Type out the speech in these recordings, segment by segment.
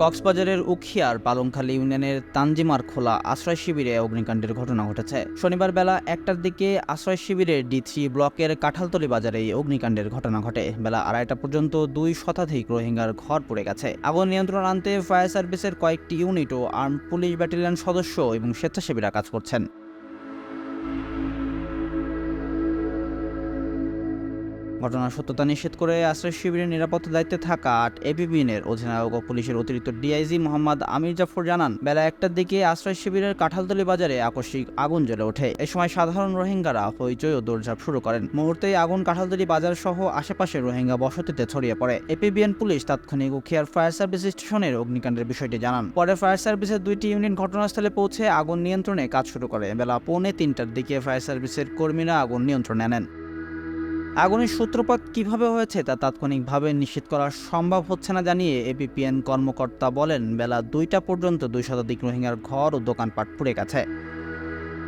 কক্সবাজারের উখিয়ার পালংখালী ইউনিয়নের তানজিমার খোলা আশ্রয় শিবিরে অগ্নিকাণ্ডের ঘটনা ঘটেছে। শনিবার বেলা একটার দিকে আশ্রয় শিবিরের ডি থ্রি ব্লকের কাঁঠালতলি বাজারে এই অগ্নিকাণ্ডের ঘটনা ঘটে। বেলা আড়াইটা পর্যন্ত দুই শতাধিক রোহিঙ্গার ঘর পড়ে গেছে। আগুন নিয়ন্ত্রণ আনতে ফায়ার সার্ভিসের কয়েকটি ইউনিট ও আর্ম পুলিশ ব্যাটালিয়ন সদস্য এবং স্বেচ্ছাসেবীরা কাজ করছেন। ঘটনার সত্যতা নিশ্চিত করে আশ্রয় শিবিরের নিরাপত্তা দায়িত্বে থাকা আট এপিবিএনের অধিনায়ক ও পুলিশের অতিরিক্ত ডিআইজি মোহাম্মদ আমির জাফর জানান, বেলা একটার দিকে আশ্রয় শিবিরের কাঁঠালতলি বাজারে আকস্মিক আগুন জ্বলে ওঠে। এ সময় সাধারণ রোহিঙ্গারা হইচই ও দৌড়ঝাঁপ শুরু করেন। মুহূর্তেই আগুন কাঁঠালতলি বাজার সহ আশেপাশে রোহিঙ্গা বসতিতে ছড়িয়ে পড়ে। এপিবিএন পুলিশ তাৎক্ষণিক উখিয়ার ফায়ার সার্ভিস স্টেশনের অগ্নিকাণ্ডের বিষয়টি জানান। পরে ফায়ার সার্ভিসের দুইটি ইউনিট ঘটনাস্থলে পৌঁছে আগুন নিয়ন্ত্রণে কাজ শুরু করে। বেলা পৌনে তিনটার দিকে ফায়ার সার্ভিসের কর্মীরা আগুন নিয়ন্ত্রণে আনেন। আগুনের সূত্রপাত কীভাবে হয়েছে তা তাৎক্ষণিকভাবে নিশ্চিত করা সম্ভব হচ্ছে না জানিয়ে এপিপিএন কর্মকর্তা বলেন, বেলা দুইটা পর্যন্ত দুই শতাধিক রোহিঙ্গার ঘর ও দোকানপাট পুড়ে গেছে।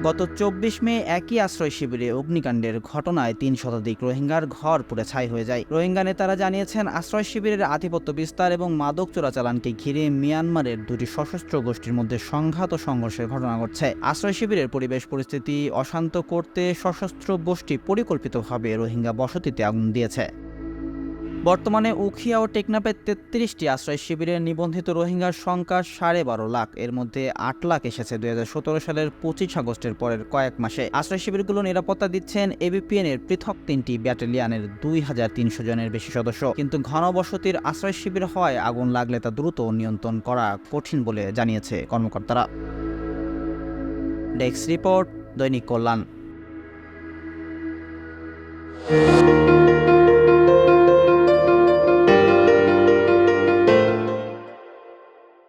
গত চব্বিশ মে একই আশ্রয় শিবিরে অগ্নিকাণ্ডের ঘটনায় তিন শতাধিক রোহিঙ্গার ঘর পুড়ে ছাই হয়ে যায়। রোহিঙ্গা নেতারা জানিয়েছেন, আশ্রয় শিবিরের আধিপত্য বিস্তার এবং মাদক চোরাচালানকে ঘিরে মিয়ানমারের দুটি সশস্ত্র গোষ্ঠীর মধ্যে সংঘাত ও সংঘর্ষের ঘটনা ঘটছে। আশ্রয় শিবিরের পরিবেশ পরিস্থিতি অশান্ত করতে সশস্ত্র গোষ্ঠী পরিকল্পিতভাবে রোহিঙ্গা বসতিতে আগুন দিয়েছে। বর্তমানে উখিয়া ও টেকনাপের তেত্রিশটি আশ্রয় শিবিরে নিবন্ধিত রোহিঙ্গার সংখ্যা সাড়ে বারো লাখ। এর মধ্যে আট লাখ এসেছে দুই হাজার সতেরো সালের পঁচিশ আগস্টের পরের কয়েক মাসে। আশ্রয় শিবিরগুলো নিরাপত্তা দিচ্ছেন এবিপিএন এর পৃথক তিনটি ব্যাটালিয়ানের দুই হাজার তিনশো জনের বেশি সদস্য। কিন্তু ঘনবসতির আশ্রয় শিবির হওয়ায় আগুন লাগলে তা দ্রুত নিয়ন্ত্রণ করা কঠিন বলে জানিয়েছে কর্মকর্তারা। ডেস্ক রিপোর্ট দৈনিক কল্যাণ।